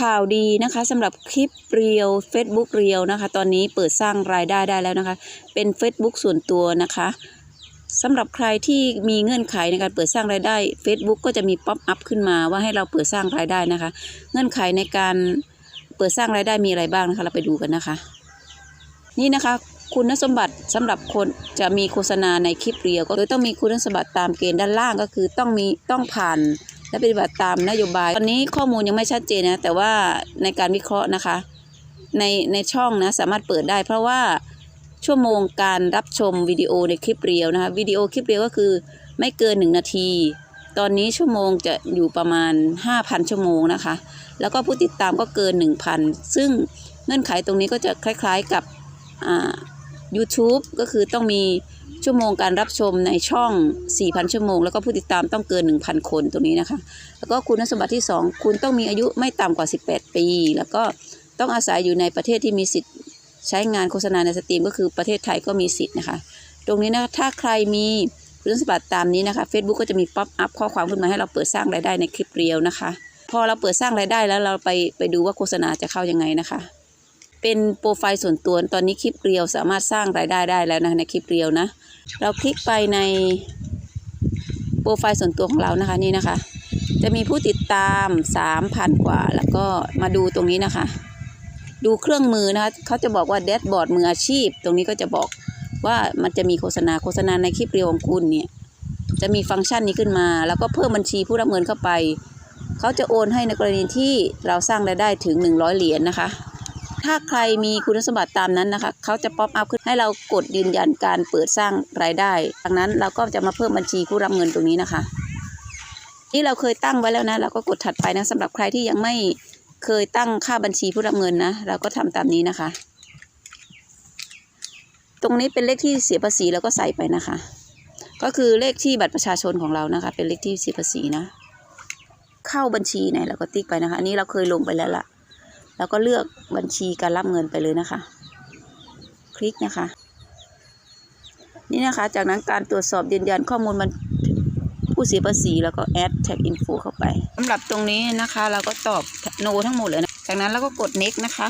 ข่าวดีนะคะสำหรับคลิปเรียว Facebook เรียวนะคะ ตอนนี้เปิดสร้างรายได้ได้แล้วนะคะ เป็น Facebook ส่วนตัวนะคะสำหรับใครที่มีเงื่อนไขในการเปิดสร้างรายได้ Facebook ก็จะมีป๊อปอัพขึ้นมาว่าให้เราเปิดสร้างรายได้นะคะ เงื่อนไขในการเปิดสร้างรายได้มีอะไรบ้างนะคะ เราไปดูกันนะคะ นี่นะคะคุณสมบัติสำหรับคนจะมีโฆษณาในคลิปเรียวก็คือต้องมีคุณสมบัติตามเกณฑ์ด้านล่างก็คือต้องมีต้องผ่าน และปฏิบัติตามนโยบาย ตอนนี้ข้อมูลยังไม่ชัดเจนนะ แต่ว่าในการวิเคราะห์นะคะ ในในช่องนะสามารถเปิดได้ เพราะว่าชั่วโมงการรับชมวิดีโอในคลิปเรียวนะคะวิดีโอคลิปเรียวก็คือไม่เกิน 1 นาที ตอนนี้ชั่วโมงจะอยู่ประมาณ 5,000 ชั่วโมงนะคะ แล้วก็ผู้ติดตามก็เกิน 1,000 ซึ่งเงื่อนไขตรงนี้ก็จะคล้ายๆกับอ่า YouTube ก็คือต้องมี ชั่วโมงการรับชมในช่อง 4,000 ชั่วโมง แล้วก็ผู้ติดตามต้องเกิน 1,000 คนตรงนี้นะคะ แล้วก็คุณสมบัติที่ 2 คุณต้องมีอายุไม่ต่ำกว่า 18 ปี แล้วก็ต้องอาศัยอยู่ในประเทศที่มีสิทธิ์ใช้งานโฆษณาในสตรีมก็คือประเทศไทยก็มีสิทธิ์นะคะ ตรงนี้นะถ้าใครมีคุณสมบัติตามนี้นะคะ Facebook ก็จะมีป๊อปอัพข้อความขึ้นมาให้เราเปิดสร้างรายได้ในคลิปเรียวนะคะ พอเราเปิดสร้างรายได้แล้วเราไปไปดูว่าโฆษณาจะเข้ายังไงนะคะ เป็นโปรไฟล์ส่วนตัว ตอนนี้คลิปเรียวสามารถสร้างรายได้ได้แล้วนะในคลิปเรียวนะ เราคลิกไปในโปรไฟล์ส่วนตัวของเรานะคะนี่นะคะ จะมีผู้ติดตาม 3,000 กว่า แล้วก็มาดูตรงนี้นะคะ ดูเครื่องมือนะคะเขาจะบอกว่าแดชบอร์ดมืออาชีพ ตรงนี้ก็จะบอกว่ามันจะมีโฆษณาโฆษณาในคลิปเรียวของคุณเนี่ยจะมีฟังก์ชันนี้ขึ้นมา แล้วก็เพิ่มบัญชีผู้รับเงินเข้าไป เขาจะโอนให้ในกรณีที่เราสร้างรายได้ถึง 100 เหรียญนะคะ ถ้าใครมีคุณสมบัติตามนั้นนะคะ เขาจะป๊อปอัพขึ้นให้เรากดยืนยันการเปิดสร้างรายได้ดังนั้นเราก็จะมาเพิ่มบัญชีผู้รับเงินตรงนี้นะคะ นี่เราเคยตั้งไว้แล้วนะ เราก็กดถัดไปนะสำหรับใครที่ยังไม่เคยตั้งค่าบัญชีผู้รับเงินนะ เราก็ทำตามนี้นะคะ ตรงนี้เป็นเลขที่เสียภาษีแล้วก็ใส่ไปนะคะ ก็คือเลขที่บัตรประชาชนของเรานะคะ เป็นเลขที่เสียภาษีนะ เข้าบัญชีไหนเราก็ติ๊กไปนะคะ อันนี้เราเคยลงไปแล้วล่ะ แล้วก็เลือกบัญชีการรับเงินไปเลยนะคะ คลิกนะคะ นี่นะคะ จากนั้นการตรวจสอบยืนยันข้อมูลมันผู้เสียภาษีแล้วก็ add tag info เข้าไปสำหรับตรงนี้นะคะ เราก็ตอบ no ทั้งหมดเลยนะจากนั้นเราก็กด next นะคะ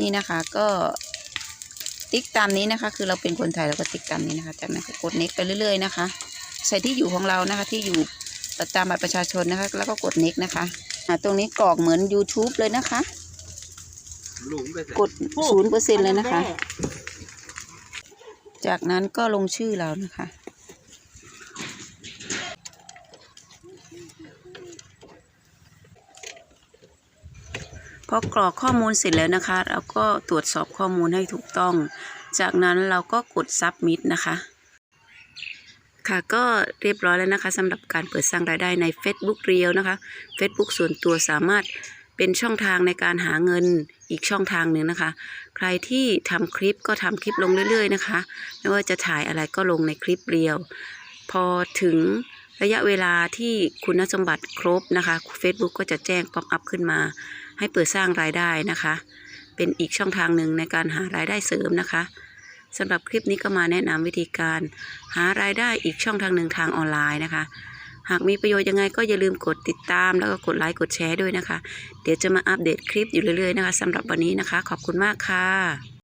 นี่นะคะก็ติ๊กตามนี้นะคะ คือเราเป็นคนไทยเราก็ติ๊กตามนี้นะคะ จากนั้นก็กด next ไปเรื่อยๆนะคะ ใส่ที่อยู่ของเรานะคะที่อยู่ ประจำบัตรประชาชนนะคะ แล้วก็กด next นะคะอ่าตรงนี้กรอกเหมือน YouTube เลยนะคะกดศูนย์เปอร์เซ็นเลยนะคะ จากนั้นก็ลงชื่อเรานะคะ พอกรอกข้อมูลเสร็จแล้วนะคะ เราก็ตรวจสอบข้อมูลให้ถูกต้อง จากนั้นเราก็กด submit นะคะ ค่ะก็เรียบร้อยแล้วนะคะสำหรับการเปิดสร้างรายได้ใน Facebook เรียวนะคะ Facebook ส่วนตัวสามารถเป็นช่องทางในการหาเงินอีกช่องทางหนึ่งนะคะ ใครที่ทำคลิปก็ทำคลิปลงเรื่อย ๆ นะคะ ไม่ว่าจะถ่ายอะไรก็ลงในคลิปเรียว พอถึงระยะเวลาที่คุณสมบัติครบนะคะ Facebook ก็จะแจ้งป๊อปอัพขึ้นมา ให้เปิดสร้างรายได้นะคะ เป็นอีกช่องทางหนึ่งในการหารายได้เสริมนะคะ สำหรับคลิปนี้ก็มาแนะนำวิธีการ หารายได้อีกช่องทางหนึ่งทางออนไลน์นะคะ หากมีประโยชน์ยังไงก็อย่าลืมกดติดตาม แล้วก็กดไลค์กดแชร์ด้วยนะคะ เดี๋ยวจะมาอัปเดตคลิปอยู่เรื่อยๆนะคะสำหรับวันนี้นะคะ ขอบคุณมากค่ะ